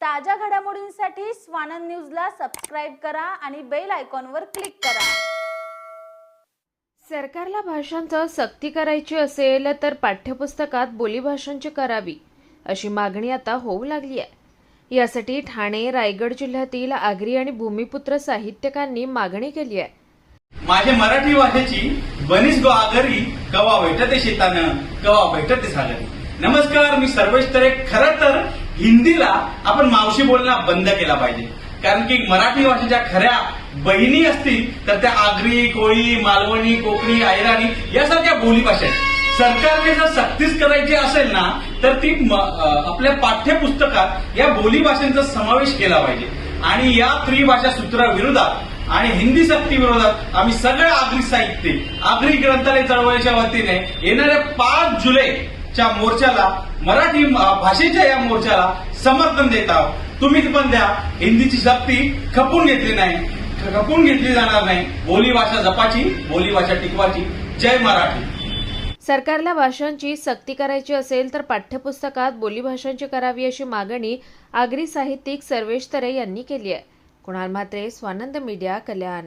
ताज्या घडामोडींसाठी स्वानंद न्यूजला सबस्क्राईब करा आणि बेल आयकॉनवर क्लिक करा. सरकारला भाषांचं सक्ती करायची असेल तर पाठ्यपुस्तकात बोलीभाषांची करावी अशी मागणी आता होऊ लागली आहे. यासाठी ठाणे रायगड जिल्ह्यातील आगरी आणि भूमिपुत्र साहित्यिकांनी मागणी केली आहे. माझे मराठी भाषेची बनीस गो आगरी कवा भेटते शेतानं कवा भेटते सागरी. नमस्कार मी सर्वेश तरे. खरं तर हिंदीला आपण मावशी बोलणं बंद केला पाहिजे. कारण की मराठी भाषेच्या खऱ्या बहिणी असतील तर त्या आगरी कोळी मालवणी कोकणी ऐराणी यासारख्या बोलीभाषा आहेत. सरकारने जर सक्तीच करायची असेल ना तर ती आपल्या पाठ्यपुस्तकात या बोलीभाषांचा समावेश केला पाहिजे. आणि या त्रिभाषा सूत्राविरोधात आणि हिंदी सक्ती विरोधात आम्ही सगळं आगरी साहित्य आगरी ग्रंथालय चळवळीच्या वतीने येणाऱ्या पाच जुलै च्या मोर्चाला मराठी भाषेच्या या मोर्चाला समर्थन देत आहोत. तुम्ही पण द्या. हिंदीची सक्ती खपून घेतली नाही. खपून घेतली जाणार नाही. बोली भाषा जपाची बोली भाषा टिकवाची. जय मराठी. सरकारला भाषांची सक्ती करायची असेल तर पाठ्यपुस्तकात बोलीभाषांची करावी अशी मागणी आगरी साहित्यिक सर्वेश तरे यांनी केली आहे. कुणाल म्हात्रे स्वानंद मीडिया कल्याण.